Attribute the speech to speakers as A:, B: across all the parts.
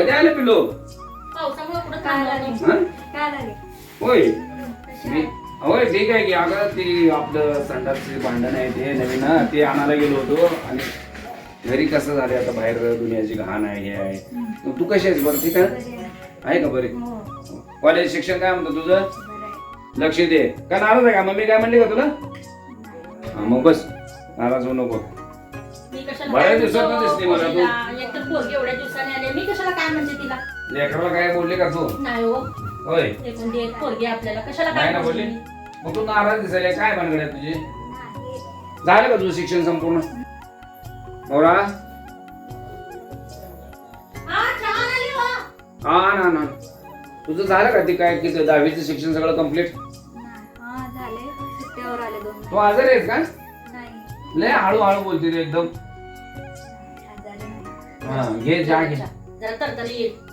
A: कधी आले पिलो?
B: पावसामुळे कुठं
C: काय
B: थांबलो
C: लागेल?
B: नाही.
A: हा?
C: काय लागेल
A: होय. मी होय ठीक आहे की. अगं ती आपलं संडासचे भांडण आहे ते नवीन ना ते आणायला गेलो होतो. आणि घरी कसं झालं आता बाहेर दुनियाची घाण आहे हे आहे. मग तू कशी आहेस? बरं ठीक आहे? का बरे?
C: हो.
A: कॉलेज शिक्षण काय म्हणतं तुझं?
C: बरं आहे.
A: लक्ष दे. काय नाराज आहे का? मम्मी काय म्हणली का तुला. हा, मग बस. नाराज होऊ नको.
B: मी कशाला
A: बऱ्याच
B: काय
A: दिवसातनं
B: म्हणतो
A: दिसते मला तू.
B: पोरीला? एकतर पोरगी एवढ्या दिवसाने आले. मी कशाला काय म्हणते तिला?
A: लेकराला काय बोलले का तू?
B: नाही हो.
A: होय.
B: एकूण ती एक पोरगी आपल्याला. कशाला
A: नाही
B: काय
A: ना बोलली?
B: म्हणते?
A: मग तू नाराज दिसायला काय भानगड आहे तुझी. झालं का तुझं शिक्षण संपूर्ण? नवरा
B: हा, चहा आली हो.
A: हा ना ना तुझं झालं का ते काय दहावीचं शिक्षण सगळं कंप्लीट
C: नाही. हा झाले. सुट्ट्यावर आले दोन
A: तू आजारी आहेस का? लय हळूहळू बोलते रे एकदम. हा घे जा घे
B: जरा तरतरी येईल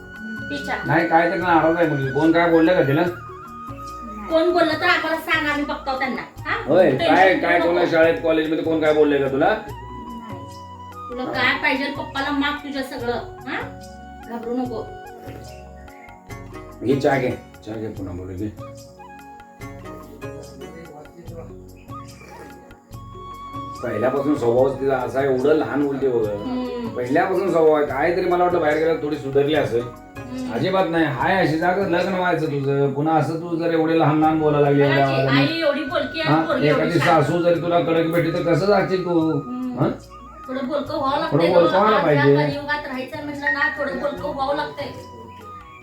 A: नाही काय तर नाराज आहे मुलगी कोण काय बोललं का तिला.
B: कोण बोललं तर आम्हाला सांग आम्ही बघतो त्यांना हा?
A: होय काय काय. कोणा शाळेत कॉलेजमध्ये कोण काय बोललंय का तुला.
B: तुला काय पाहिजे पप्पाला माग तुझं सगळं हा घाबरू नको
A: घे चहा घे चहा घे पुन्हा बोलू घे पहिल्यापासून स्वभाव तिचा असा एवढं लहान बोलते बघ
B: हम्म,
A: पहिल्यापासून स्वभाव आहे काय तरी मला वाटलं बाहेर गेल्यावर थोडी सुधारली असेल. अजिबात नाही हाय अशी जागा लग्न व्हायचं तुझं पुन्हा असं तू जर एवढे लहान लहान बोलायला लागली एवढ्या आवाजाने.
B: एवढी बोलकी
A: हा, एखादी. सासू जरी तुला कडक भेटली तर कसं जाशील तू. हा?
B: थोडं बोलकं व्हावं
A: थोडं बोलकं व्हायला पाहिजे.
B: कलियुगात राहायचं म्हटलं ना थोडं बोलकं व्हावं लागतंय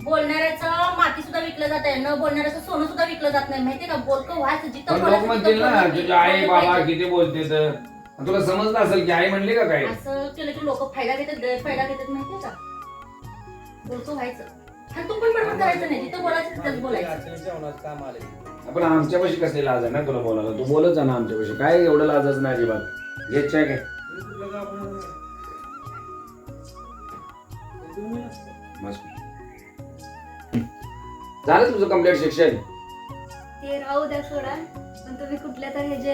B: बोलणाऱ्याचं माती सुद्धा विकलं जात आहे. न बोलणाऱ्याचं सोनं सुद्धा विकलं जात नाही. माहितीये का? बोलकं व्हायचं जिथं
A: पण लोक
B: बोलायचं
A: म्हणतील
B: तिथं
A: ना तुझी आई. बाबा किती बोलते तर. तुला समजलं असेल की आई म्हणली का काय?
B: असं केलं की लोक फायदा घेतात गैरफायदा घेतात माहितीये का? बोलकं व्हायचं. आणि तू पण बरोबर करायचं नाही. जिथं बोलायचं तिथंच बोलायचं.
A: आपण आमच्यापाशी कसली लाज आहे ना तुला बोलायला? तू बोलत जा ना आमच्यापाशी. काय एवढं लाजच नाही अजिबात. घे चहा घे मस्त. झालं तुझं कंप्लीट शिक्षण?
C: ते राहू द्या सोडा. पण तुम्ही कुठल्या तर हे जे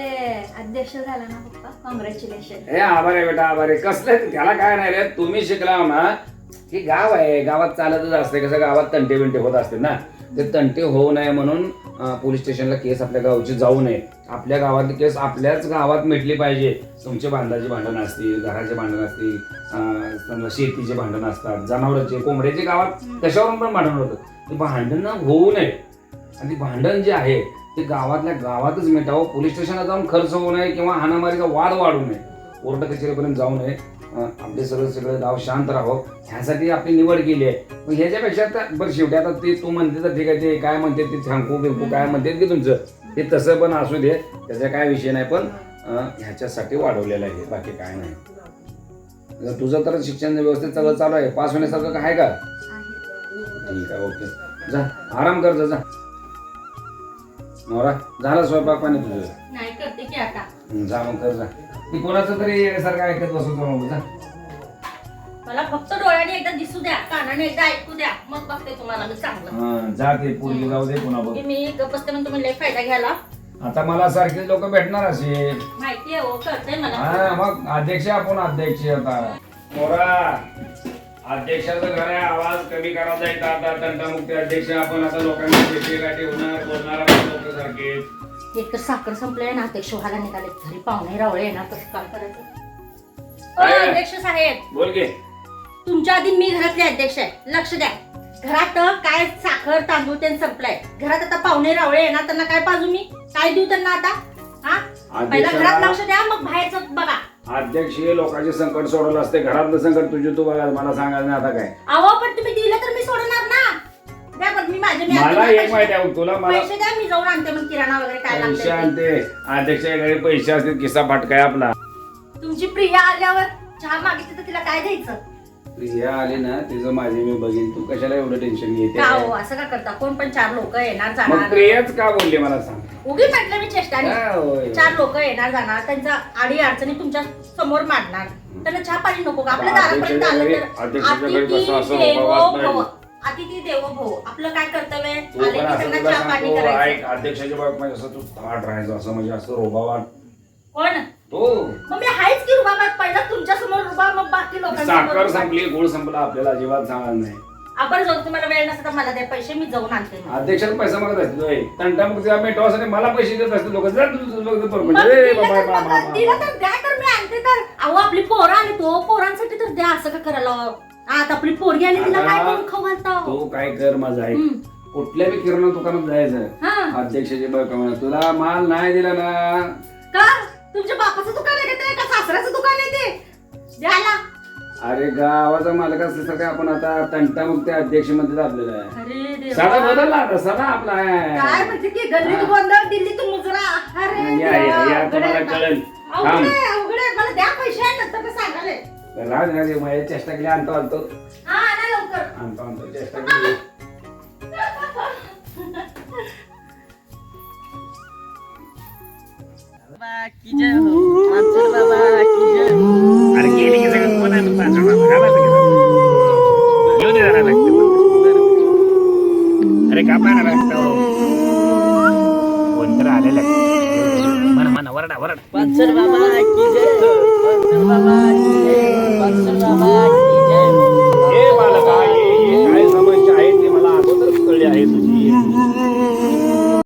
C: अध्यक्ष झाला ना पप्पा कॉंग्रॅच्युलेशन
A: हे आभार आहे बेटा आभार आहे. कसलं? त्याला काय नाही रे तुम्ही शिकला ना की गाव आहे. गावात चालतच असते कसं गावात तंटे बिंटे होत असते ना. ते तंटे होऊ नये म्हणून पोलीस स्टेशनला केस आपल्या गावची जाऊ नये. आपल्या गावातली केस आपल्याच गावात मिटली पाहिजे. तुमचे बांधाचे भांडण असतील घराचे भांडण असतील शेतीचे भांडण असतात जनावरांचे कोंबड्याचे गावात कशावरून पण भांडण होतं? ते भांडण होऊ नये. आणि भांडण जे आहे ते गावातल्या गावातच मिटावं. पोलीस स्टेशनला जाऊन खर्च होऊ नये किंवा हाणामारीचा वाद वाढू नये. कोर्ट कचेरीपर्यंत जाऊ नये. आपले सरळ सगळं गाव शांत राहावं. ह्यासाठी आपली निवड केली आहे. मग ह्याच्यापेक्षा तर बरं शेवटी आता ते तू म्हणते तर ठीक आहे ते काय म्हणते ते सांगू बिंकू काय म्हणते की तुमचं. ते तसं पण असू दे. त्याचा काय विषय नाही पण ह्याच्यासाठी वाढवलेलं आहे. बाकी काय नाही. तुझं तर शिक्षण व्यवस्थित सगळं चालू आहे. पास होण्यासारखं काय का? ठीक आहे ओके. जा आराम कर जा, जा. नवरा झालं स्वयंपाक पाणी तुझं.
B: नाही करते की आता.
A: हं, जा मग कर जा. ती कोणाचं तरी येण्यासारखं ऐकत बसू नको जा.
B: मला फक्त डोळ्याने एकदा दिसू द्या कानाने एकदा ऐकू द्या. मग बघते तुम्हाला मी चांगलं.
A: हं, जा ते पोरगी जाऊ दे पुन्हा बघ.
B: की मी गप्प बसते म्हणून तुम्ही लय फायदा घ्यायला.
A: आता मला सारखे लोक भेटणार असे.
B: माहिती आहे हो
A: हा
B: मला.
A: मग अध्यक्ष आपण अध्यक्ष आता. मोरा. अध्यक्षाचं घर आहे आवाज कमी करायचा आहे आता तंटामुक्ती अध्यक्ष आपण आता लोकांना भेटी गाठी होणार बोलणार सारखे
B: एक तर साखर संपलंय ना अध्यक्ष व्हायला निघाले घरी पाहुणे रावळे येणार कसं काय करायचं? अध्यक्ष साहेब.
A: बोल की.
B: तुमच्या आधी मी घरातले अध्यक्ष आहे. लक्ष द्या. घरात काय साखर तांदूळ ते संपलाय. घरात आता पाहुणे रावळे येणार त्यांना काय पाजू मी? काय देऊ त्यांना आता? हा? पहिला घरात लक्ष द्या मग बाहेरचं बघा.
A: अध्यक्ष हे लोकांचे संकट सोडवलं असते. घरातलं संकट तुझे तू बघा मला सांगायचं नाही आता काय.
B: अहो पण तुम्ही दिलं तर मी सोडणार ना. द्या बरं मी माझे मी आणते
A: मला एक माहिती. आहे तुला मला
B: पैसे द्या मी जाऊन आणते मग किराणा वगैरे काय
A: पैसे
B: लागतं
A: आणते. अध्यक्षाकडे पैसे असतील किस्सा फाटकाय आपला.
B: तुमची प्रिया आल्यावर चहा मागितली तर तिला काय द्यायचं?
A: प्रिया आली ना तिचं माझे मी बघीन. तू कशाला एवढं टेन्शन घेते?
B: का हो? असं का करता? कोण पण चार लोक येणार
A: मग
B: जाणार?
A: प्रियाच का बोलली मला सांग?
B: उगी म्हटलं मी
A: होय?
B: चार लोक येणार जाणार त्यांचा आडी अडचणी तुमच्यासमोर मांडणार. त्यांना चहा पाणी नको का? आपल्या दारापर्यंत आलं तर
A: अध्यक्षाच्या घरी
B: अतिथी
A: कसं असं
B: देवो
A: बाबा
B: भव. अतिथी देवो भव. आपलं काय कर्तव्य? आहे?
A: तू
B: आले
A: पण
B: की
A: असं
B: त्यांना
A: तुला
B: चहा पाणी
A: सांगतो ऐक
B: करायचं
A: अध्यक्षाच्या बाबत म्हणजे असं तू ताट राहायचं असं म्हणजे असं रोबावाट
B: कोण?
A: तो
B: मग मी हायच की रुबाबात पहिला तुमच्यासमोर रुबा मग बाकी
A: साखर संपली गोड संपला आपल्याला अजिबात सांगणार नाही.
B: आपण जाऊ तुम्हाला वेळ नसता तर मला द्या पैसे मी जाऊन आणते. मग.
A: अध्यक्षाला पैसा मागत असतो होय. तंटा मग त्या मिटवासाठी मला पैसे देत असते लोक. जर तुझं लोक
B: मग
A: परपंच ए
B: दिलं
A: बाबा
B: तर
A: बाबा
B: मग दिलं तर द्या तर मी आणते तर. अहो आपली पोरं आली तो पोरांसाठी तर द्या असं का करायला? आता आपली पोरगी आली तिला काय करून खाऊ घालता?
A: तू काय कर माझा आहे
B: हम्म.
A: कुठल्या बी किराणा दुकानात जायचं.
B: हा.
A: अध्यक्षाची बायको म्हणा तुला माल नाही दिला ना.
B: का? तुमच्या बापाचं दुकान आहे का ते? का सासऱ्याचं दुकान आहे ते? द्यायला?
A: अरे गावाचा मालक असल्यासारखं आपण आता तंटा मग ते अध्यक्षमध्ये आपल्याला आहे.
B: अरे देवा.
A: साधा बदलला आता साधा आपला आहे.
B: काय म्हणते की गल्लीत गोंधळ दिल्लीत मुजरा अरे
A: या या
B: देवा,
A: या
B: अवघड
A: तुम्हाला
B: आहे.
A: कळेल
B: अवघड
A: थांब
B: आहे, अवघड आहे. मला द्या पैसे नंतर मी सांगाले
A: राज राज माझ्या चेष्टा केली आणतो आणतो
B: हा आणा लवकर
A: आणतो आणतो चेष्टा केली अरे வரடா வரடா. பன்சர் பாபா கி ஜெய். பாபா கி
D: ஜெய். பாபா